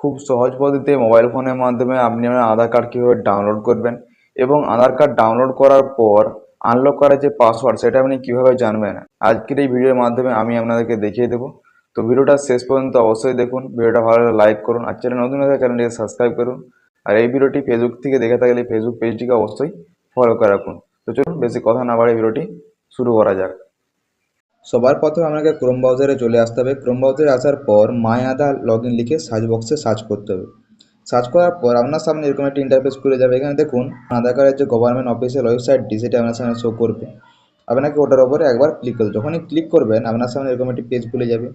খুব সহজ পদ্ধতিতে মোবাইল ফোনের মাধ্যমে আপনি আপনার আধার কার্ড কীভাবে ডাউনলোড করবেন এবং আধার কার্ড ডাউনলোড করার পর আনলক করার যে পাসওয়ার্ড সেটা আপনি কীভাবে জানবেন? আজকের এই ভিডিওর মাধ্যমে আমি আপনাদেরকে দেখিয়ে দেবো। তো ভিডিওটা শেষ পর্যন্ত অবশ্যই দেখুন ভিডিওটা ভালো লাইক করুন, আর চ্যানেল নতুন হলে চ্যানেলটিকে সাবস্ক্রাইব করুন। আর এই ভিডিওটি ফেসবুক থেকে দেখে থাকলে ফেসবুক পেজটিকে অবশ্যই ফলো করে রাখুন। তো চলুন, বেশি কথা না বাড়ে ভিডিওটি শুরু করা যাক। সবার প্রথমে আপনাকে ক্রোম ব্রাউজারে চলে আসতে হবে। ক্রোম ব্রাউজারে আসার পর মাই আধার লগ ইন লিখে সার্চ বক্সে সার্চ করতে হবে। সার্চ করার পর আপনার সামনে এরকম একটা ইন্টারফেস খুলে যাবে। এখানে দেখুন আধার কার্ডের যে গভর্নমেন্ট অফিসিয়াল ওয়েবসাইটটি সেটা আপনার সামনে শো করবে। আপনাকে ওটার উপরে একবার ক্লিক করতে যখনই ক্লিক করবেন, আপনার সামনে এরকম একটি পেজ খুলে যাবে।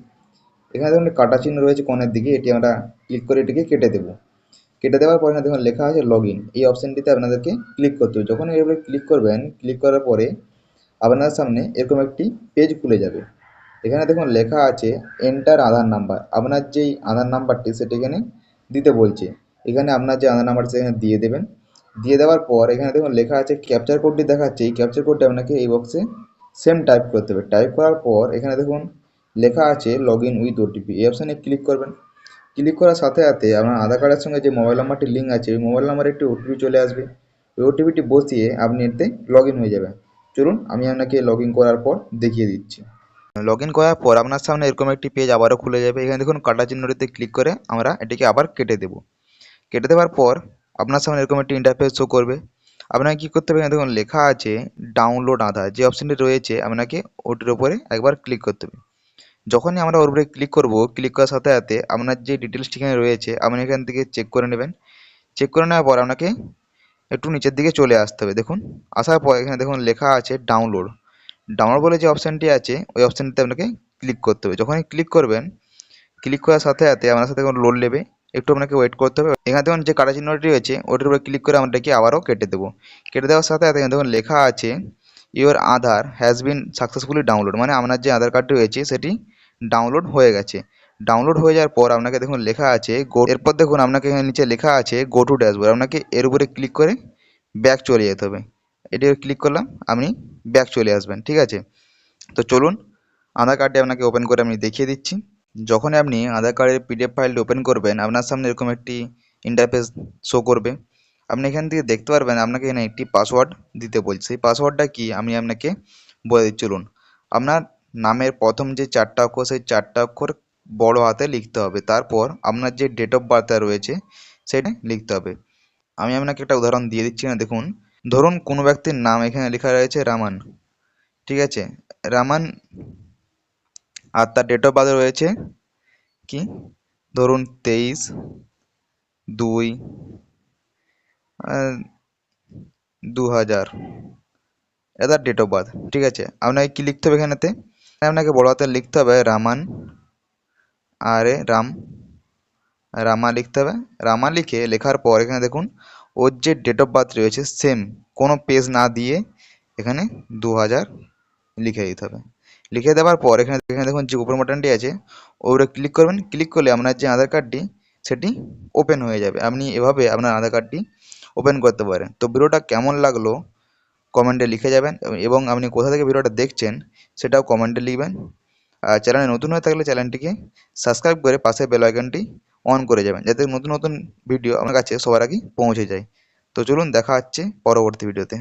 এখানে দেখুন কাটা চিহ্ন রয়েছে কোণের দিকে। এটি আমরা ক্লিক করে এটিকে কেটে দেবো। কেটে দেওয়ার পর দেখুন, লেখা আছে লগ ইন এই অপশানটিতে আপনাদেরকে ক্লিক করতে হবে। যখন এর উপরে ক্লিক করবেন ক্লিক করার পরে আপনার সামনে এরকম একটি পেজ খুলে যাবে। এখানে দেখুন লেখা আছে এন্টার আধার নাম্বার আপনার যেই আধার নাম্বারটি সেটি এখানে দিতে বলছে। এখানে আপনার যে আধার নাম্বারটি সেখানে দিয়ে দেবেন। দিয়ে দেওয়ার পর এখানে দেখুন লেখা আছে ক্যাপচার কোডটি দেখাচ্ছে। এই ক্যাপচার কোডটি আপনাকে এই বক্সে সেম টাইপ করতে হবে। টাইপ করার পর এখানে দেখুন লেখা আছে লগ ইন উইথ ওটিপি এই অপশানে ক্লিক করবেন। ক্লিক করার সাথে সাথে আপনার আধার কার্ডের সঙ্গে যে মোবাইল নাম্বারটি লিঙ্ক আছে, ওই মোবাইল নাম্বারে একটি ওটিপি চলে আসবে। ওই ওটিপিটি বসিয়ে আপনি এতে লগ ইন হয়ে যাবেন। চলুন, আমি আপনাকে লগ করার পর দেখিয়ে দিচ্ছি। লগ ইন করার পর আপনার সামনে এরকম একটি পেজ আবারও খুলে যাবে। এখানে দেখুন, কাটা চিহ্নটিতে ক্লিক করে আমরা এটিকে আবার কেটে দেব। কেটে দেওয়ার পর আপনার সামনে এরকম একটি ইন্টারফেস শো করবে। আপনাকে কী করতে হবে? এখানে দেখুন, লেখা আছে ডাউনলোড আধার। যে অপশানটি রয়েছে, আপনাকে ওটির ওপরে একবার ক্লিক করতে হবে। যখনই আমরা ওর উপরে ক্লিক করব ক্লিক করার সাথে সাথে আপনার যে ডিটেলসটি এখানে রয়েছে, আপনি এখান থেকে চেক করে নেবেন। চেক করে নেওয়ার পর আপনাকে একটু নিচের দিকে চলে আসতে হবে। দেখুন, আসার পর এখানে দেখুন লেখা আছে ডাউনলোড ডাউনলোড বলে যে অপশানটি আছে, ওই অপশানটিতে আপনাকে ক্লিক করতে হবে। যখনই ক্লিক করবেন ক্লিক করার সাথে সাথে আপনার সাথে কোনো লোড নেবে। একটু আপনাকে ওয়েট করতে হবে। এখানে দেখুন যে কাটা চিহ্নটি রয়েছে, ওটার উপরে ক্লিক করে আমরা এটাকে আবারও কেটে দেবো। কেটে দেওয়ার সাথে সাথে দেখুন লেখা আছে your Aadhaar has been successfully download মানে আপনার যে আধার কার্ডটি রয়েছে, সেটি ডাউনলোড হয়ে গেছে। ডাউনলোড হয়ে যাওয়ার পর আপনাকে দেখুন লেখা আছে গো এরপর দেখুন আপনাকে এখানে নিচে লেখা আছে গো টু ড্যাশবোর্ড আপনাকে এর উপরে ক্লিক করে ব্যাক চলে যেতে হবে। এটি ক্লিক করলাম, আপনি ব্যাক চলে আসবেন, ঠিক আছে? তো চলুন, আধার কার্ডটি আপনাকে ওপেন করে আমি দেখিয়ে দিচ্ছি। যখনই আপনি আধার কার্ডের পিডিএফ ফাইলটি ওপেন করবেন, আপনার সামনে এরকম একটি ইন্টারফেস শো করবে। আপনি এখান থেকে দেখতে পারবেন আপনাকে এখানে একটি পাসওয়ার্ড দিতে বলছে। সেই পাসওয়ার্ডটা কি, আমি আপনাকে বলে চলুন। আপনার নামের প্রথম যে চারটা অক্ষর, সেই চারটা অক্ষর বড় হাতে লিখতে হবে। তারপর আপনার যে ডেট অফ বার্থটা রয়েছে, সেটা লিখতে হবে। আমি আপনাকে একটা উদাহরণ দিয়ে দিচ্ছি না, দেখুন। ধরুন কোনো ব্যক্তির নাম এখানে লেখা রয়েছে রামান। ঠিক আছে? রামান আর তার ডেট অফ বার্থ রয়েছে কি? ধরুন তেইশ দুই দু হাজার এটা ডেট অফ বার্থ ঠিক আছে? আপনাকে কী লিখতে হবে এখানেতে? আপনাকে বড় হাতে লিখতে হবে রামান। আরে রাম, রামা লিখতে হবে। রামা লিখে লেখার পর এখানে দেখুন, ওর যে ডেট অফ বার্থ রয়েছে সেম কোনো পেজ না দিয়ে এখানে দু হাজার লিখে দিতে হবে। লিখে দেওয়ার পর এখানে এখানে দেখুন যে উপর বাটনটি আছে ওপরে ক্লিক করবেন। ক্লিক করলে আপনার যে আধার কার্ডটি সেটি ওপেন হয়ে যাবে। আপনি এভাবে আপনার আধার কার্ডটি ওপেন করতে পারেন। তো ভিডিওটা কেমন লাগল কমেন্টে লিখে যাবেন এবং আপনি কোথা থেকে ভিডিওটা দেখছেন, সেটাও কমেন্টে লিখবেন। চ্যানেলে নতুন হয়ে থাকলে চ্যানেলটিকে সাবস্ক্রাইব করে পাশে বেল আইকনটি অন করে যাবেন, যাতে নতুন নতুন ভিডিও আমার কাছে সবার আগে পৌঁছে যায়। তো চলুন দেখা হচ্ছে পরবর্তী ভিডিওতে